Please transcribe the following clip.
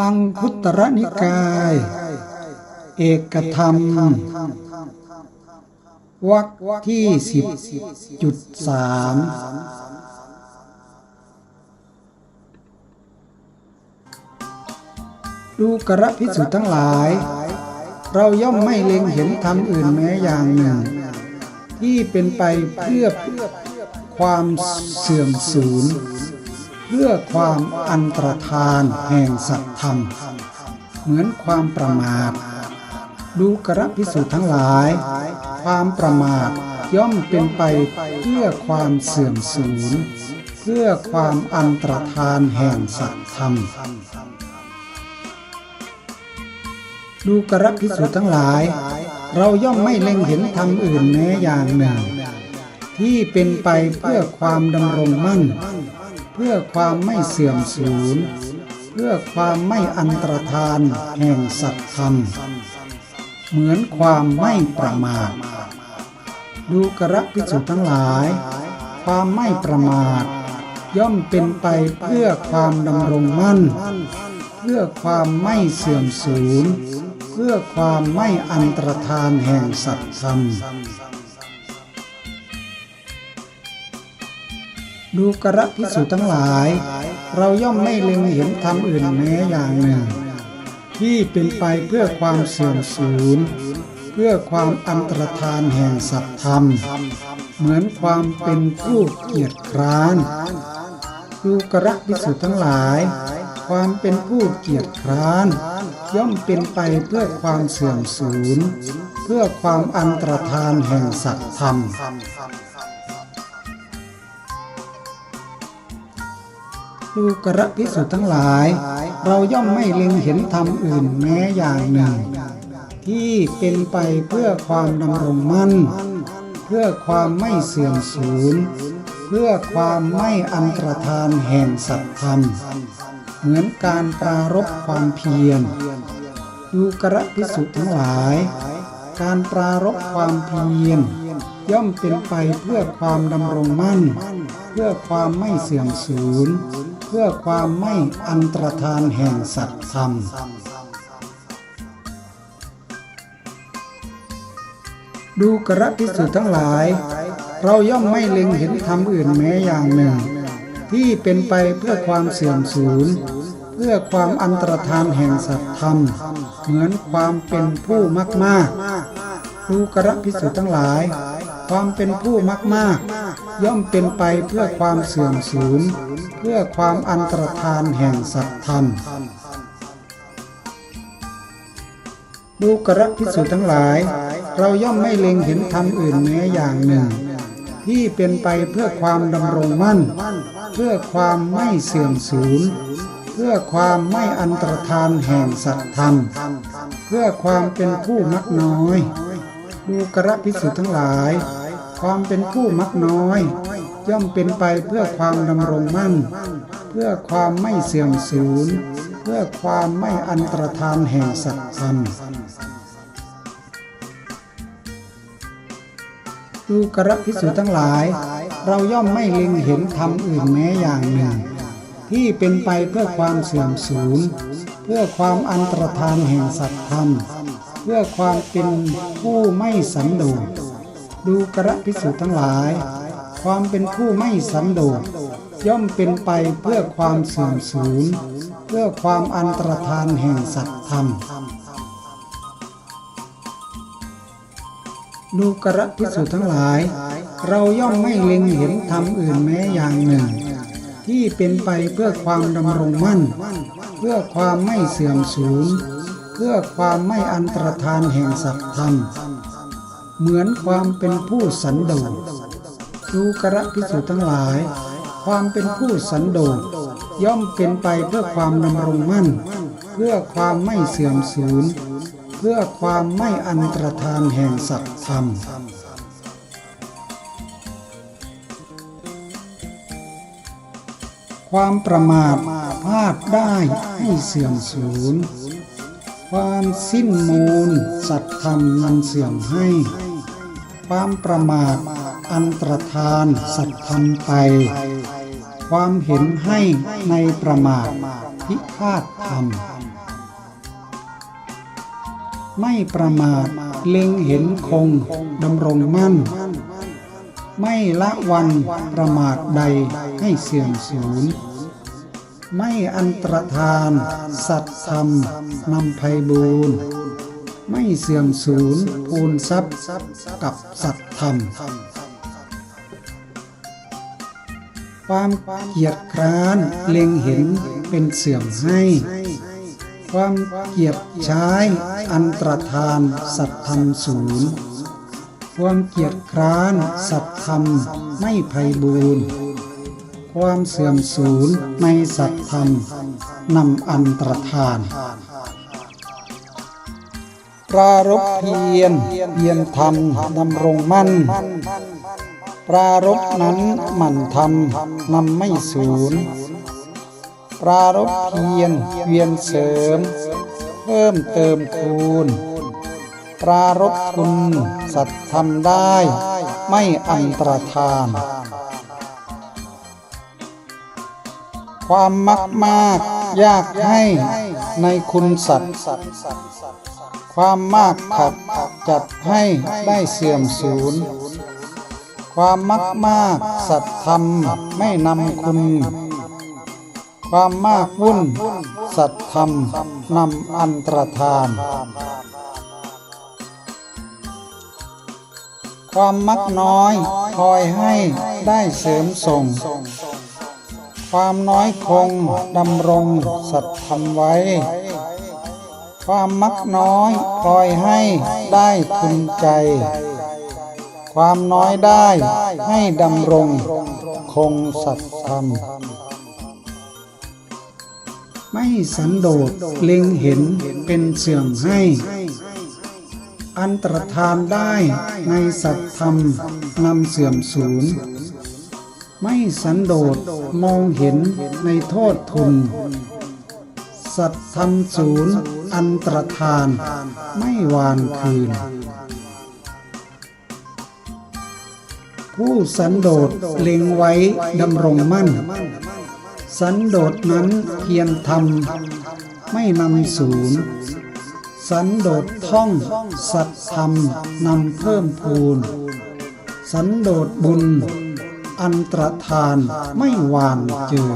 อังคุตรนิกาย เอกธรรมวรรคที่สิบจุดสามดูกระพิสุทั้งหลาย เราย่อมไม่เล็งเห็นธรรมอื่นแม้อย่างหนึ่ง ที่เป็นไปเพื่อความเสื่อมสูญเพื่อความอันตรธานแห่งสัตธรรม เหมือนความประมาท ดูกระพิสุทั้งหลาย ความประมาทย่อมเป็นไปเพื่อความเสื่อมสูญ เพื่อความอันตรธานแห่งสัตธรรม ดูกระพิสุทั้งหลาย เราย่อมไม่เล็งเห็นธรรมอื่นแม้อย่างหนึ่ง ที่เป็นไปเพื่อความดำรงมั่น พื่อความไม่เสื่อมสูญ เพื่อความไม่อันตรธานแห่งสัตธรรม เหมือนความไม่ประมาท ดูกระพิสุทั้งหลาย ความไม่ประมาท ย่อมเป็นไปเพื่อความดำรงมั่น เพื่อความไม่เสื่อมสูญ เพื่อความไม่อันตรธานแห่งสัตธรรม ดูกระพิสุทั้งหลาย เราย่อมไม่เล็งเห็นธรรมอื่นแม้อย่างหนึ่ง ที่เป็นไปเพื่อความเสื่อมสูญ เพื่อความอันตรธานแห่งสัตธรรม เหมือนความเป็นผู้เกียจคร้าน ดูกระพิสุทั้งหลาย ความเป็นผู้เกียจคร้าน ย่อมเป็นไปเพื่อความเสื่อมสูญ เพื่อความอันตรธานแห่งสัตธรรม ดูกระพิสุทั้งหลาย เราย่อมไม่เล็งเห็นธรรมอื่นแม้อย่างหนึ่ง ที่เป็นไปเพื่อความดำรงมั่น เพื่อความไม่เสื่อมสูญ เพื่อความไม่อันตรธานแห่งสัตธรรม เหมือนการปรารบความเพียรดูกระพิสุทั้งหลาย การปรารบความเพียรย่อมเป็นไปเพื่อความดำรงมั่น เพื่อความไม่เสื่อมสูญ เพื่อความไม่อันตรธานแห่งสัตธรรม ดูกระพิสุทั้งหลาย เราย่อมไม่เล็งเห็นธรรมอื่นแม้อย่างหนึ่ง ที่เป็นไปเพื่อความเสื่อมสูญเพื่อความอันตรธานแห่งสัตธรรม เหมือนความเป็นผู้มากมากๆดูกระพิสุทั้งหลาย ความเป็นผู้มากมากๆ ย่อมเป็นไปเพื่อความเสื่อมสูญ เพื่อความอันตรธานแห่งสัตธรรมดูกระพิสุทั้งหลาย เราย่อมไม่เล็งเห็นธรรมอื่นแม้อย่างหนึ่ง ที่เป็นไปเพื่อความดำรงมั่น เพื่อความไม่เสื่อมสูญ เพื่อความไม่อันตรธานแห่งสัตธรรม เพื่อความเป็นผู้มักน้อย ดูกระพิสุทั้งหลาย ความเป็นผู้มักน้อย ย่อมเป็นไปเพื่อความดำรงมั่น เพื่อความไม่เสื่อมสูญ เพื่อความไม่อันตรธานแห่งสัตว์ธรรมดูกระพิสุทั้งหลาย เราย่อมไม่เล็งเห็นธรรมอื่นแม้อย่างหนึ่ง ที่เป็นไปเพื่อความเสื่อมสูญ เพื่อความอันตรธานแห่งสัตว์ธรรม เพื่อความเป็นผู้ไม่สันโดษ ดูกระพิสุทั้งหลาย ความเป็นผู้ไม่สันโดษย่อมเป็นไปเพื่อความเสื่อมสูญ เพื่อความอันตรธานแห่งสัตธรรม ดูกระพิสุทั้งหลาย เราย่อมไม่เล็งเห็นธรรมอื่นแม้อย่างหนึ่ง ที่เป็นไปเพื่อความดำรงมั่น เพื่อความไม่เสื่อมสูญ เพื่อความไม่อันตรธานแห่งสัตธรรม เหมือนความเป็นผู้สันโดษดูกระพิสุทั้งหลาย ความเป็นผู้สันโดษย่อมเป็นไปเพื่อความดำรงมั่น เพื่อความไม่เสื่อมสูญ เพื่อความไม่อันตรธานแห่งสัจธรรมความประมาทพลาดได้ให้เสื่อมสูญ ความสิ้นมูล สัตธรรมมันเสื่อมให้ ความประมาทอันตรธานสัตธรรมไป ความเห็นให้ในประมาทพิฆาตธรรม ไม่ประมาทเล็งเห็นคงดำรงมั่น ไม่ละวันประมาทใดให้เสื่อมสูญไม่อันตรธาน สัตธรรมนำภัยบูรณ์ ไม่เสื่อมสูญพูนทรัพย์กับสัตธรรม ความเกียจคร้านเล็งเห็นเป็นเสื่อมให้ ความเกียจใช้อันตรธานสัตธรรมศูนย์ความเกียจคร้านสัตธรรมไม่ไพบูรณ์ความเสื่อมสูญในสัตธรรมนำอันตรธาน ปรารบเพียรเพียรธรรมดำรงมั่น ปรารบนั้นหมั่นทำนำไม่สูญปรารบเพียรเวียนเสริม เพิ่มเติมคูณ ปรารบคุณสัตธรรมได้ ไม่อันตรธาน ความมักมากยากให้ในคุณสัตว์ ความมากขัดจัดให้ได้เสื่อมสูญ ความมักมากสัตธรรมไม่นำคุณ ความมากวุ่น สัตธรรมนำอันตรธาน ความมักน้อยคอยให้ได้เสริมส่ง ความน้อยคงดำรงสัตธรรมไว้ ความมักน้อยคอยให้ได้ทุนใจ ความน้อยได้ให้ดำรง คงสัตธรรม ไม่สันโดษเล็งเห็นเป็นเสื่อมให้ อันตรธานได้ในสัตธรรมนำเสื่อมสูญไม่สันโดษมองเห็นในโทษทุน สัตธรรมศูนย์อันตรธาน ไม่วานคืน ผู้สันโดษเล็งไว้ดำรงมั่น สันโดษนั้นเพียรทำไม่นำศูนย์สันโดษท่อง สัตธรรมนำเพิ่มพูน สันโดษบุญ อันตรธานไม่วานเจอ